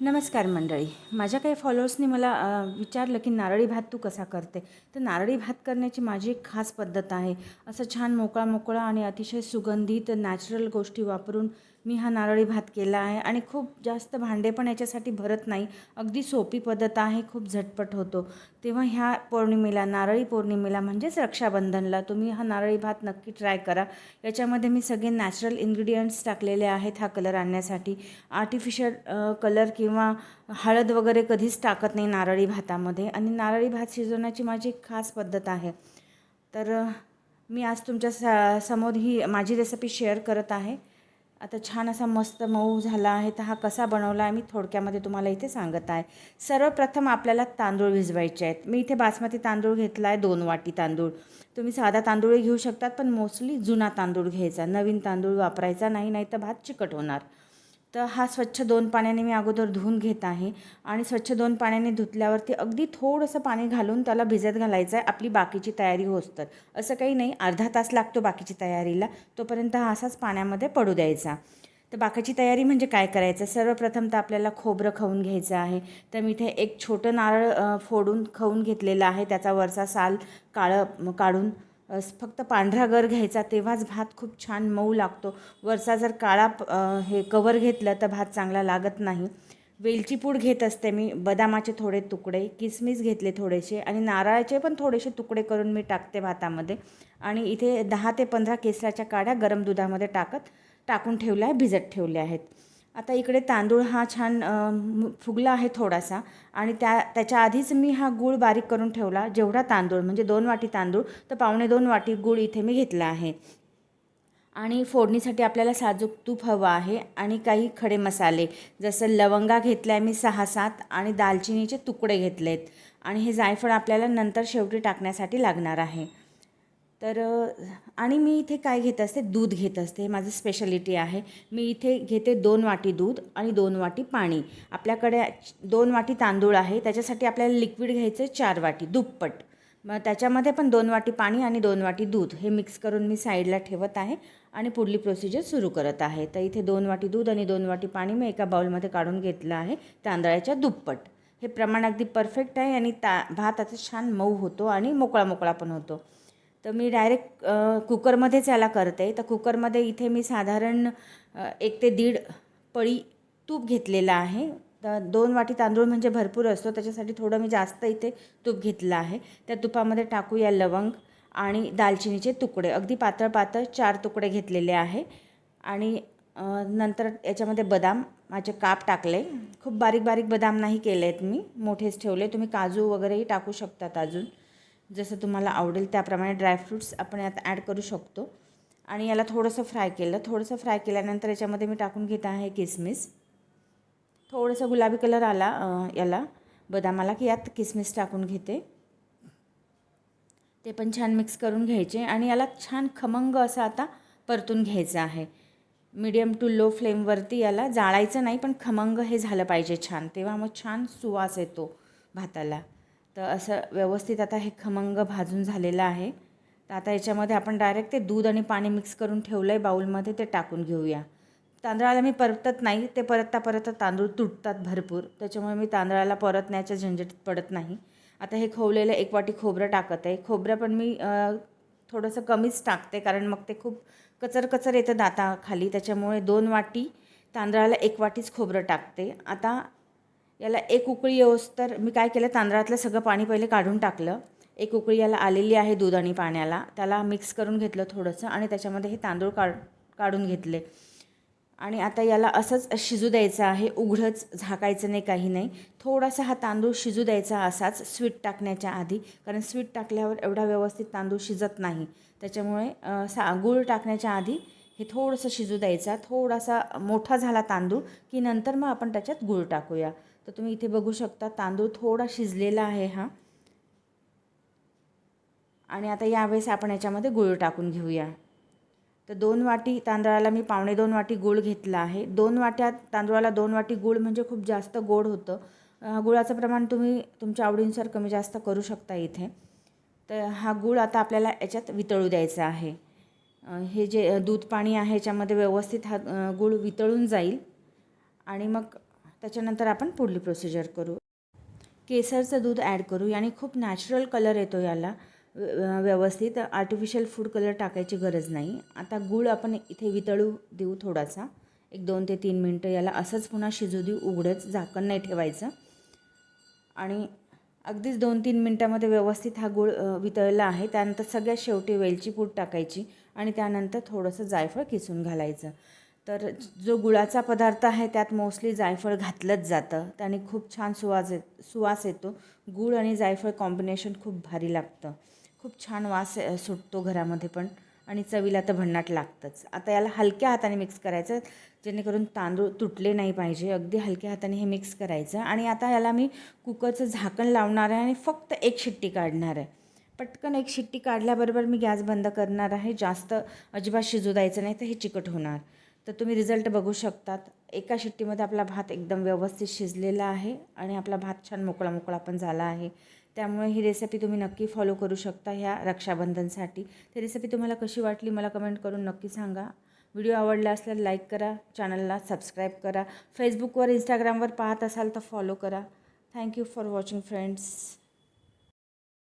नमस्कार मंडळी. माझ्या काही फॉलोअर्सनी मला विचारलं की नारळी भात तू कसा करते? तर नारळी भात करण्याची माझी एक खास पद्धत आहे. असं छान मोकळा मोकळा आणि अतिशय सुगंधित नॅचरल गोष्टी वापरून मी हा नारळी भात केला आहे. आणि खूप जास्त भांडे पण याच्यासाठी भरत नाही. अगदी सोपी पद्धत आहे. खूप झटपट होतो. तेव्हा ह्या पौर्णिमेला नारळी पौर्णिमेला म्हणजेच रक्षाबंधनला तुम्ही हा नारळी भात नक्की ट्राय करा. याच्यामध्ये मी सगळे नॅचरल इन्ग्रेडियंट्स टाकलेले आहेत हा कलर आणण्यासाठी. आर्टिफिशियल कलर किंवा हळद वगैरे कधीच टाकत नाही नारळी भातामध्ये. आणि नारळी भात शिजवण्याची माझी खास पद्धत आहे. तर मी आज तुमच्या स समोर ही माझी रेसिपी शेअर करत आहे. आता छान असा मस्त मऊ झाला आहे. तर हा कसा बनवला आहे मी थोडक्यामध्ये तुम्हाला इथे सांगत आहे. सर्वप्रथम आपल्याला तांदूळ भिजवायचे आहेत. मी इथे बासमती तांदूळ घेतला आहे दोन वाटी तांदूळ. तुम्ही साधा तांदूळही घेऊ शकतात पण मोस्टली जुना तांदूळ घ्यायचा. नवीन तांदूळ वापरायचा नाही नाही तर भात चिकट होणार. तर हा स्वच्छ दोन पाण्याने मी अगोदर धुवून घेत आहे. आणि स्वच्छ दोन पाण्याने धुतल्यावरती अगदी थोडंसं पाणी घालून त्याला भिजत घालायचं आहे. आपली बाकीची तयारी होस्तर असं काही नाही. अर्धा तास लागतो बाकीची तयारीला. तोपर्यंत हा असाच पाण्यामध्ये पडू द्यायचा. तर बाकीची तयारी म्हणजे काय करायचं? सर्वप्रथम तर आपल्याला खोबरं खाऊन घ्यायचं आहे. तर मी इथे एक छोटं नारळ फोडून खाऊन घेतलेलं आहे. त्याचा वरचा साल काळं काढून फक्त पांढरा गर घ्यायचा तेव्हाच भात खूप छान मऊ लागतो. वरचा जर काळा हे कवर घेतलं तर भात चांगला लागत नाही. वेलची पूड घेत असते मी बदामाचे थोडे तुकडे किसमिस घेतले थोडेसे आणि नारळाचे पण थोडेसे तुकडे करून मी टाकते भातामध्ये. आणि इथे दहा ते पंधरा केसराच्या काड्या गरम दुधामध्ये टाकत टाकून ठेवल्या आहे भिजत ठेवल्या आहेत. आता इकडे तांदूळ हा छान फुगला आहे थोडासा आणि त्या त्याच्या आधीच मी हा गूळ बारीक करून ठेवला जेवढा तांदूळ म्हणजे दोन वाटी तांदूळ तर पावणे दोन वाटी गूळ इथे मी घेतला आहे. आणि फोडणीसाठी आपल्याला साजूक तूप हवं आहे आणि काही खडे मसाले जसं लवंगा घेतला आहे मी सहा सात आणि दालचिनीचे तुकडे घेतलेत. आणि हे जायफळ आपल्याला नंतर शेवटी टाकण्यासाठी लागणार आहे. तर आणि मी इथे काय घेत असते? दूध घेत असते. हे माझं स्पेशालिटी आहे. मी इथे घेते दोन वाटी दूध आणि दोन वाटी पाणी. आपल्याकडे दोन वाटी तांदूळ आहे. त्याच्यासाठी आपल्याला लिक्विड घ्यायचं आहे चार वाटी दुप्पट. मग त्याच्यामध्ये पण दोन वाटी पाणी आणि दोन वाटी दूध. हे मिक्स करून मी साईडला ठेवत आहे आणि पुढली प्रोसिजर सुरू करत आहे. तर इथे दोन वाटी दूध आणि दोन वाटी पाणी मी एका बाउलमध्ये काढून घेतलं आहे तांदळाच्या दुप्पट. हे प्रमाण अगदी परफेक्ट आहे आणि ता भात आता छान मऊ होतो आणि मोकळा मोकळा पण होतो. तर मी डायरेक्ट कुकरमध्येच याला करते. तर कुकरमध्ये इथे मी साधारण एक ते दीड पळी तूप घेतलेलं आहे. तर दोन वाटी तांदूळ म्हणजे भरपूर असतो. त्याच्यासाठी थोडं मी जास्त इथे तूप घेतलं आहे. त्या तुपामध्ये टाकूया लवंग आणि दालचिनीचे तुकडे. अगदी पातळ पातळ चार तुकडे घेतलेले आहे. आणि नंतर याच्यामध्ये बदाम माझे काप टाकले. खूप बारीक बारीक बदाम नाही केले आहेत मी. मोठेच ठेवले. तुम्ही काजू वगैरेही टाकू शकतात अजून. जसं तुम्हाला आवडेल त्याप्रमाणे ड्रायफ्रूट्स आपण यात ॲड करू शकतो. आणि याला थोडंसं फ्राय केलं. थोडंसं फ्राय केल्यानंतर याच्यामध्ये मी टाकून घेत आहे किसमिस. थोडंसं गुलाबी कलर आला याला. बदामाला की यात किसमिस टाकून घेते. ते पण छान मिक्स करून घ्यायचे. आणि याला छान खमंग असं आता परतून घ्यायचं आहे. मीडियम टू लो फ्लेमवरती याला जाळायचं नाही पण खमंग हे झालं पाहिजे छान. तेव्हा मग छान सुवास येतो भाताला. तर असं व्यवस्थित आता हे खमंग भाजून झालेलं आहे. तर आता याच्यामध्ये आपण डायरेक्ट ते दूध आणि पाणी मिक्स करून ठेवलं आहे बाऊलमध्ये ते टाकून घेऊया. तांदळाला मी परतत नाही. ते परतता परतता तांदूळ तुटतात भरपूर. त्याच्यामुळे मी तांदळाला परतण्याच्या झंझटीत पडत नाही. आता हे खोवलेलं एक वाटी खोबरं टाकत आहे. खोबरं पण मी थोडंसं कमीच टाकते कारण मग ते खूप कचर कचर येतं दाताखाली. त्याच्यामुळे दोन वाटी तांदळाला एक वाटीच खोबरं टाकते. आता याला एक उकळी येऊस तर मी काय केलं तांदळातलं सगळं पाणी पहिले काढून टाकलं. एक उकळी याला आलेली आहे दूध आणि पाण्याला. त्याला मिक्स करून घेतलं थोडंसं आणि त्याच्यामध्ये हे तांदूळ काढ काढून घेतले. आणि आता याला असंच शिजू द्यायचं आहे. उघडंच झाकायचं नाही काही नाही. थोडासा हा तांदूळ शिजू द्यायचा असाच स्वीट टाकण्याच्या आधी. कारण स्वीट टाकल्यावर एवढा व्यवस्थित तांदूळ शिजत नाही. त्याच्यामुळे सा गूळ टाकण्याच्या आधी हे थोडंसं शिजू द्यायचा. थोडासा मोठा झाला तांदूळ की नंतर मग आपण त्याच्यात गूळ टाकूया. तर तुम्ही इथे बघू शकता तांदूळ थोडा शिजलेला आहे हा. आणि आता यावेळेस आपण याच्यामध्ये गुळ टाकून घेऊया. तर दोन वाटी तांदळाला मी पावणे दोन वाटी गूळ घेतला आहे. दोन वाट्या तांदळाला दोन वाटी गूळ म्हणजे खूप जास्त गोड होतं. गुळाचं प्रमाण तुम्ही तुमच्या आवडीनुसार कमी जास्त करू शकता इथे. तर हा गूळ आता आपल्याला याच्यात वितळू द्यायचा आहे. हे जे दूध पाणी आहे याच्यामध्ये व्यवस्थित हा गूळ वितळून जाईल. आणि मग त्याच्यानंतर आपण पुढली प्रोसिजर करू. केसरचं दूध ॲड करू. याने खूप नॅचरल कलर येतो याला. व्यवस्थित. आर्टिफिशियल फूड कलर टाकायची गरज नाही. आता गूळ आपण इथे वितळू देऊ थोडासा. एक दोन ते तीन मिनटं याला असंच पुन्हा शिजू देऊ. उघडंच झाकण नाही ठेवायचं. आणि अगदीच दोन तीन मिनटामध्ये व्यवस्थित हा गूळ वितळला आहे. त्यानंतर सगळ्यात शेवटी वेलची पूड टाकायची आणि त्यानंतर थोडंसं जायफळ किसून घालायचं. तर जो गुळाचा पदार्थ आहे त्यात मोस्टली जायफळ घातलंच जातं. त्याने खूप छान सुवास येत सुवास येतो. गूळ आणि जायफळ कॉम्बिनेशन खूप भारी लागतं. खूप छान वास सुटतो घरामध्ये पण. आणि चवीला तर भन्नाट लागतंच. आता याला हलक्या हाताने मिक्स करायचं जेणेकरून तांदूळ तुटले नाही पाहिजे. अगदी हलक्या हाताने हे मिक्स करायचं. आणि आता याला मी कुकरचं झाकण लावणार आहे आणि फक्त एक शिट्टी काढणार आहे. पटकन एक शिट्टी काढल्याबरोबर मी गॅस बंद करणार आहे. जास्त अजिबात शिजू द्यायचं नाही तर हे चिकट होणार. तर तुम्ही रिझल्ट बघू शकतात. एका शिट्टीमध्ये आपला भात एकदम व्यवस्थित शिजलेला आहे आणि आपला भात छान मोकळा मोकळा पण झाला आहे. त्यामुळे ही रेसिपी तुम्ही नक्की फॉलो करू शकता ह्या रक्षाबंधनसाठी. ती रेसिपी तुम्हाला कशी वाटली मला कमेंट करून नक्की सांगा. व्हिडिओ आवडला असल्यास लाईक करा चॅनलला सबस्क्राईब करा. फेसबुकवर इंस्टाग्रामवर पाहत असाल तर फॉलो करा. Thank you for watching friends